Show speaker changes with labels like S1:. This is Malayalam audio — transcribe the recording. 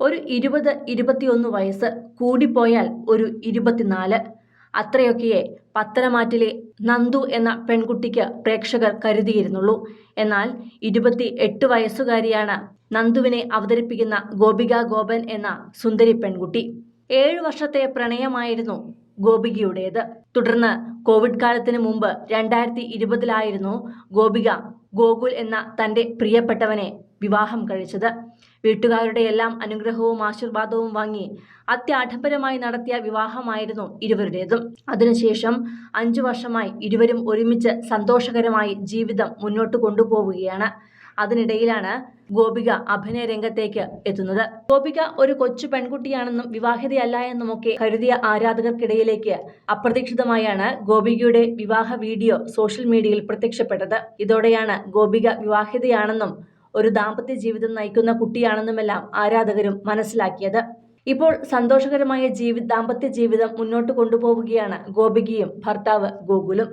S1: ഒരു ഇരുപത് ഇരുപത്തിയൊന്ന് വയസ്സ് കൂടിപ്പോയാൽ ഒരു ഇരുപത്തിനാല്. അത്രയൊക്കെയെ പത്തനമാറ്റിലെ നന്ദു എന്ന പെൺകുട്ടിക്ക് പ്രേക്ഷകർ കരുതിയിരുന്നുള്ളൂ. എന്നാൽ ഇരുപത്തി എട്ട് വയസ്സുകാരിയാണ് നന്ദുവിനെ അവതരിപ്പിക്കുന്ന ഗോപിക ഗോപൻ എന്ന സുന്ദരി പെൺകുട്ടി. ഏഴു വർഷത്തെ പ്രണയമായിരുന്നു ഗോപികയുടേത്. തുടർന്ന് കോവിഡ് കാലത്തിന് മുമ്പ് രണ്ടായിരത്തി ഇരുപതിലായിരുന്നു ഗോപിക ഗോകുൽ എന്ന തന്റെ പ്രിയപ്പെട്ടവനെ വിവാഹം കഴിച്ചത്. വീട്ടുകാരുടെ എല്ലാം അനുഗ്രഹവും ആശീർവാദവും വാങ്ങി അത്യാഡംബരമായി നടത്തിയ വിവാഹമായിരുന്നു ഇരുവരുടേതും. അതിനുശേഷം അഞ്ചു വർഷമായി ഇരുവരും ഒരുമിച്ച് സന്തോഷകരമായി ജീവിതം മുന്നോട്ട് കൊണ്ടുപോവുകയാണ്. അതിനിടയിലാണ് ഗോപിക അഭിനയ രംഗത്തേക്ക് എത്തുന്നത്. ഗോപിക ഒരു കൊച്ചു പെൺകുട്ടിയാണെന്നും വിവാഹിതയല്ല എന്നുമൊക്കെ കരുതിയ ആരാധകർക്കിടയിലേക്ക് അപ്രതീക്ഷിതമായാണ് ഗോപികയുടെ വിവാഹ വീഡിയോ സോഷ്യൽ മീഡിയയിൽ പ്രത്യക്ഷപ്പെട്ടത്. ഇതോടെയാണ് ഗോപിക വിവാഹിതയാണെന്നും ഒരു ദാമ്പത്യ ജീവിതം നയിക്കുന്ന കുട്ടിയാണെന്നുമെല്ലാം ആരാധകരും മനസ്സിലാക്കിയത്. ഇപ്പോൾ സന്തോഷകരമായ ജീവി ദാമ്പത്യ ജീവിതം മുന്നോട്ട് കൊണ്ടുപോവുകയാണ് ഗോപികയും ഭർത്താവ് ഗോകുലും.